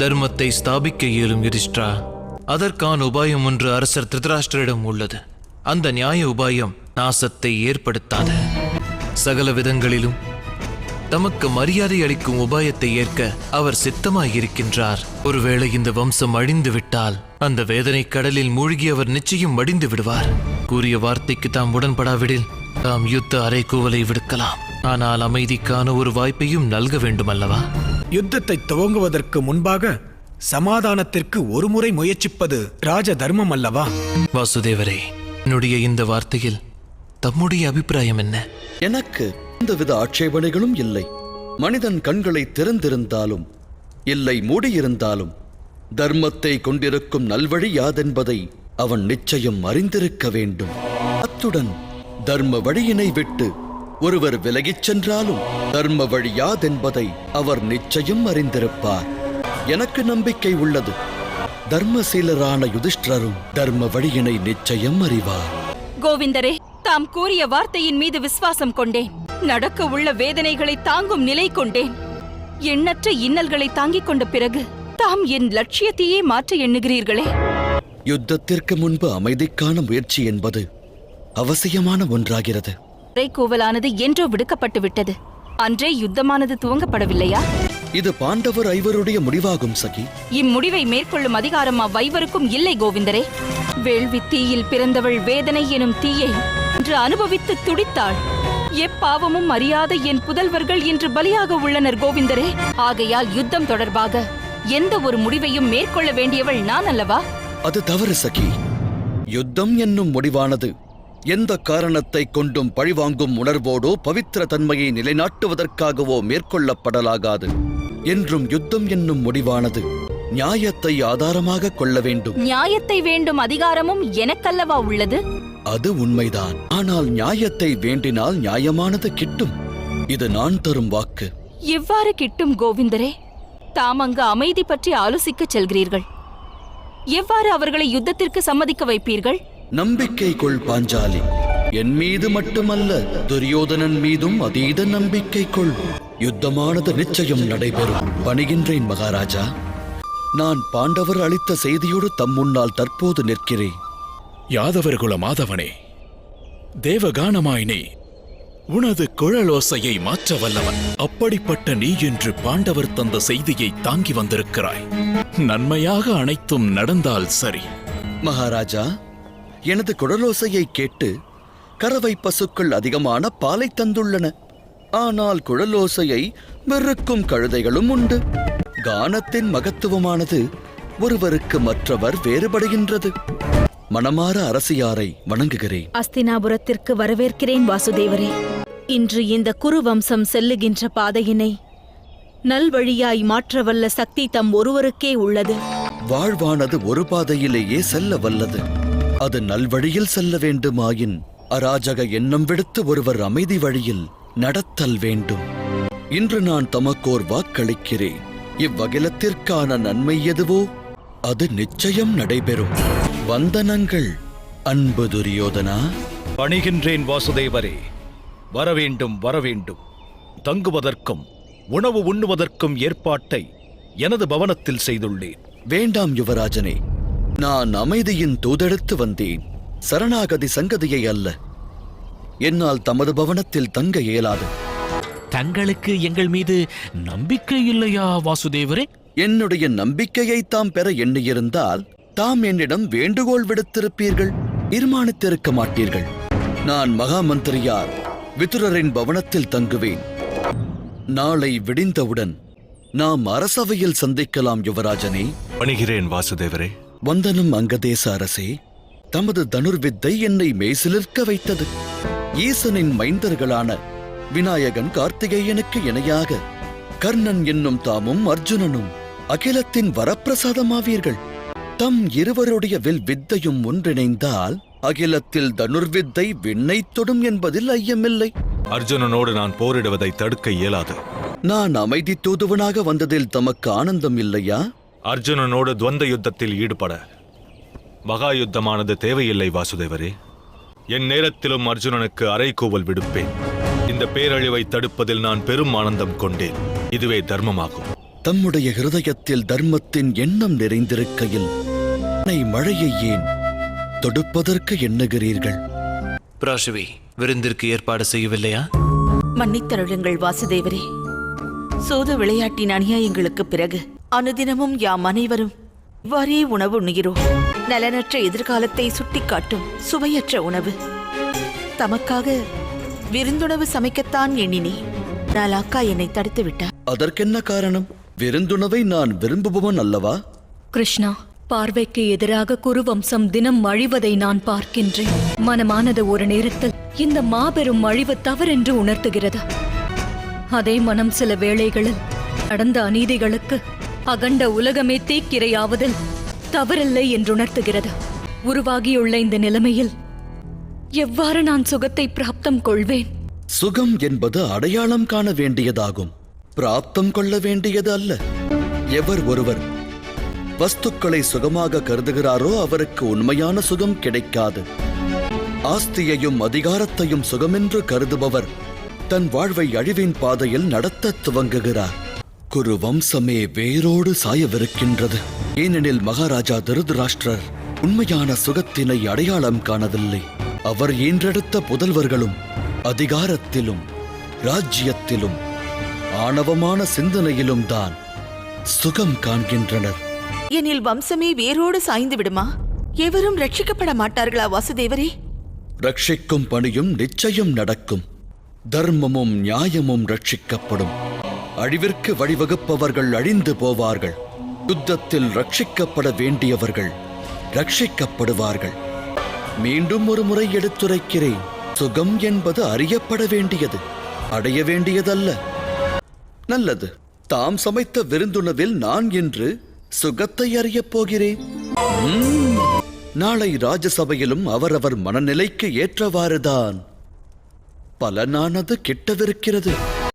தர்மத்தை ஸ்தாபிக்க இயலும் யுதிஷ்டா அதற்கான உபாயம் ஒன்று அரசர் திருதராஷ்டிரிடம் உள்ளது. அந்த நியாய உபாயம் நாசத்தை ஏற்படுத்தாது. சகல விதங்களிலும் தமக்கு மரியாதை அளிக்கும் உபாயத்தை ஏற்க அவர் சித்தமாயிருக்கின்றார். ஒருவேளை இந்த வம்சம் அழிந்து விட்டால் அந்த வேதனை கடலில் மூழ்கி அவர் நிச்சயம் மடிந்து விடுவார். கூறிய வார்த்தைக்கு தாம் உடன்படாவிடில் தாம் யுத்த அரைக்கூவலை விடுக்கலாம். ஆனால் அமைதிக்கான ஒரு வாய்ப்பையும் நல்க வேண்டுமல்லவா? யுத்தத்தை துவங்குவதற்கு முன்பாக சமாதானத்திற்கு ஒருமுறை முயற்சிப்பது ராஜ தர்மம் அல்லவா? வாசுதேவரே என்னுடைய இந்த வார்த்தையில் தம்முடைய அபிப்பிராயம் என்ன? எனக்கு எந்தவித ஆட்சேபனைகளும் இல்லை. மனிதன் கண்களை திறந்திருந்தாலும் இல்லை மூடியிருந்தாலும் தர்மத்தை கொண்டிருக்கும் நல்வழி யாதென்பதை அவன் நிச்சயம் அறிந்திருக்க வேண்டும். அத்துடன் தர்ம வழியினை விட்டு ஒருவர் விலகிச் சென்றாலும் தர்ம வழி யாதென்பதை அவர் நிச்சயம் அறிந்திருப்பார். எனக்கு நம்பிக்கை உள்ளது. தர்மசீலரான யுதிஷ்டரும் தர்ம வழியினை நிச்சயம் அறிவார். கோவிந்தரே தாம் கூறிய வார்த்தையின் மீது விசுவாசம் கொண்டேன். நடக்க உள்ள வேதனைகளை தாங்கும் நிலை கொண்டேன். எண்ணற்ற இன்னல்களை தாங்கிக் கொண்ட பிறகு தாம் என் லட்சியத்தையே மாற்ற எண்ணுகிறீர்களே. யுத்தத்திற்கு முன்பு அமைதிக்கான முயற்சி என்பது அவசியமான ஒன்றாகிறது. கூவலானது என்றோ விடுக்கப்பட்டு விட்டது அன்றே யுத்தமானது துவங்கப்படவில்லையா? இது பாண்டவர் ஐவருடைய முடிவாகும் சகி. இம்முடிவை மேற்கொள்ளும் அதிகாரம் அவ்வைவருக்கும் இல்லை கோவிந்தரே. வேள்வி தீயில் பிறந்தவள் வேதனை எனும் தீயை இன்று அனுபவித்து துடித்தாள். எப்பாவமும் அறியாத என் புதல்வர்கள் இன்று பலியாக உள்ளனர் கோவிந்தரே. ஆகையால் யுத்தம் தொடர்பாக எந்த ஒரு முடிவையும் மேற்கொள்ள வேண்டியவள் நான் அல்லவா? அது தவறு சகி. யுத்தம் என்னும் முடிவானது எந்த காரணத்தை கொண்டும் பழிவாங்கும் உணர்வோடோ பவித்திர தன்மையை நிலைநாட்டுவதற்காகவோ மேற்கொள்ளப்படலாகாது. என்றும் யுத்தம் என்னும் முடிவானது. நியாயத்தை ஆதாரமாக கொள்ள வேண்டும். நியாயத்தை வேண்டும் அதிகாரமும் எனக்கல்லவா உள்ளது? அது உண்மைதான். ஆனால் நியாயத்தை வேண்டினால் நியாயமானது கிட்டும். இது நான் தரும் வாக்கு. எவ்வாறு கிட்டும் கோவிந்தரே? தாம் அங்கு அமைதி பற்றி ஆலோசிக்கச் செல்கிறீர்கள். எவ்வாறு அவர்களை யுத்தத்திற்கு சம்மதிக்க வைப்பீர்கள்? நம்பிக்கை கொள் பாஞ்சாலி. என் மீது மட்டுமல்ல துரியோதனன் மீதும் அதீத நம்பிக்கை கொள் யுத்தமானது நிச்சயம் நடைபெறும். பணிகின்றேன் மகாராஜா. நான் பாண்டவர் அளித்த செய்தியோடு தம் முன்னால் தற்போது நிற்கிறேன். யாதவர்குல மாதவனே தேவகானமாய் நீ உனது குழலோசையை மாற்ற வல்லவன். அப்படிப்பட்ட நீ என்று பாண்டவர் தந்த செய்தியை தாங்கி வந்திருக்கிறாய். நன்மையாக அனைத்தும் நடந்தால் சரி. மகாராஜா எனது குழலோசையை கேட்டு கறவை பசுக்கள் அதிகமான பாலை தந்துள்ளன. ஆனால் குழலோசையை வெறுக்கும் கழுதைகளும் உண்டு. கானத்தின் மகத்துவமானது ஒருவருக்கு மற்றவர் வேறுபடுகின்றது. மனமார அரசியாரை வணங்குகிறேன். அஸ்தினாபுரத்திற்கு வரவேற்கிறேன் வாசுதேவரே. இன்று இந்த குரு வம்சம் செல்லுகின்ற பாதையினை நல்வழியாய் மாற்றவல்ல சக்தி தம் ஒருவருக்கே உள்ளது. வாழ்வானது ஒரு பாதையிலேயே செல்ல வல்லது. அது நல்வழியில் செல்ல வேண்டுமாயின் அராஜக எண்ணம் விடுத்து ஒருவர் அமைதி வழியில் நடத்தல் வேண்டும். இன்று நான் தமக்கோர் வாக்களிக்கிறேன். இவ்வகிலத்திற்கான நன்மை எதுவோ? அது நிச்சயம் நடைபெறும். வந்தனங்கள் அன்பு துரியோதனா? பணிகின்றேன் வாசுதேவரே. வரவேண்டும் வரவேண்டும். தங்குவதற்கும் உணவு உண்ணுவதற்கும் ஏற்பாட்டை எனது பவனத்தில் செய்துள்ளேன். வேண்டாம் யுவராஜனே நான் அமைதியின் தூதெடுத்து வந்தேன். சரணாகதி சங்கதியை அல்ல. என்னால் தமது பவனத்தில் தங்க இயலாது. தங்களுக்கு எங்கள் மீது நம்பிக்கை இல்லையா வாசுதேவரே? என்னுடைய நம்பிக்கையை தாம் பெற எண்ணியிருந்தால் தாம் என்னிடம் வேண்டுகோள் விடுத்திருப்பீர்கள் தீர்மானித்திருக்க மாட்டீர்கள். நான் மகாமந்திரியார் விதுரரின் பவனத்தில் தங்குவேன். நாளை விடிந்தவுடன் நாம் அரசவையில் சந்திக்கலாம் யுவராஜனே. பணிகிறேன் வாசுதேவரே. வந்தனம் அங்கதேச அரசே தமது தனுர்வித்தை என்னை மெய்சிலிர்க்க வைத்தது. ஈசனின் மைந்தர்களான விநாயகன் கார்த்திகேயனுக்கு இணையாக கர்ணன் என்னும் தாமும் அர்ஜுனனும் அகிலத்தின் வரப்பிரசாதமாவீர்கள். தம் இருவருடைய வில் வித்தையும் ஒன்றிணைந்தால் அகிலத்தில் தனுர்வித்தை விண்ணை தொடும் என்பதில் ஐயமில்லை. அர்ஜுனனோடு நான் போரிடுவதை தடுக்க இயலாது. நான் அமைதி தூதுவனாக வந்ததில் தமக்கு ஆனந்தம் இல்லையா? அர்ஜுனனோடு துவந்த யுத்தத்தில் ஈடுபட. மகா யுத்தமானது தேவையில்லை வாசுதேவரே. என் நேரத்திலும் அர்ஜுனனுக்கு அறைகூவல் விடுப்பேன். இந்த பேரழிவை தடுப்பதில் நான் பெரும் ஆனந்தம் கொண்டேன். இதுவே தர்மமாகும். தம்முடைய இருதயத்தில் தர்மத்தின் எண்ணம் நிறைந்திருக்கையில் மழையை ஏன் தொடுப்பதற்கு எண்ணுகிறீர்கள்? பிராஷவி விருந்திற்கு ஏற்பாடு செய்யவில்லையா? மன்னித்தருளுங்கள் வாசுதேவரே. சூது விளையாட்டின் அநியாயங்களுக்கு பிறகு அனுதினமும் யாம் அனைவரும் இவ்வாறே உணவு உண்கிறோம் நலனற்ற எதிர்காலத்தை சுட்டிக்காட்டும் சுவையற்ற உணவு. தமக்காக விருந்துணவு சமைக்கத்தான் எண்ணினேன் நாளாக்கா என்னை தடுத்து விட்டார். அதற்கென்ன காரணம்? விருந்துணவை நான் விரும்புபவன் அல்லவா? கிருஷ்ணா பார்வைக்கு எதிராக குருவம்சம் தினம் அழிவதை நான் பார்க்கின்றேன். மனமானது ஒரு நேரத்தில் இந்த மாபெரும் அழிவு தவறென்று உணர்த்துகிறது? அதே மனம் சில வேளைகளில் நடந்த அநீதிகளுக்கு அகண்ட உலகமே தீக்கிரையாவதில் தவறில்லை என்றுணர்த்துகிறது. உருவாகியுள்ள இந்த நிலைமையில் எவ்வாறு நான் சுகத்தை பிராப்தம் கொள்வேன்? சுகம் என்பது அடையாளம் காண வேண்டியதாகும். பிராப்தம் கொள்ள வேண்டியது அல்ல. எவர் ஒருவர் வஸ்துக்களை சுகமாக கருதுகிறாரோ அவருக்கு உண்மையான சுகம் கிடைக்காது. ஆஸ்தியையும் அதிகாரத்தையும் சுகமென்று கருதுபவர் தன் வாழ்வை அழிவின் பாதையில் நடத்தத் துவங்குகிறார். குரு வம்சமே வேரோடு சாயவிருக்கின்றது. ஏனெனில் மகாராஜா திருதராஷ்டிரர் உண்மையான சுகத்தினை அடையாளம் காணவில்லை. அவர் ஈன்றெடுத்த புதல்வர்களும் அதிகாரத்திலும் ராஜ்யத்திலும் ஆணவமான சிந்தனையிலும் தான் சுகம் காண்கின்றனர். எனில் வம்சமே வேரோடு சாய்ந்து விடுமா? எவரும் ரட்சிக்கப்பட மாட்டார்களா வாசுதேவரே? ரட்சிக்கும் பணியும் நிச்சயம் நடக்கும். தர்மமும் நியாயமும் ரட்சிக்கப்படும். அழிவிற்கு வழிவகுப்பவர்கள் அழிந்து போவார்கள். யுத்தத்தில் ரட்சிக்கப்பட வேண்டியவர்கள் ரட்சிக்கப்படுவார்கள். மீண்டும் ஒரு முறை எடுத்துரைக்கிறேன். சுகம் என்பது அறியப்பட வேண்டியது. அடைய வேண்டியதல்ல. நல்லது. தாம் சமைத்த விருந்துணவில் நான் இன்று சுகத்தை அறியப் போகிறேன். நாளை ராஜசபையிலும் அவரவர் மனநிலைக்கு ஏற்றவாறுதான். பலனானது கிட்டவிருக்கிறது.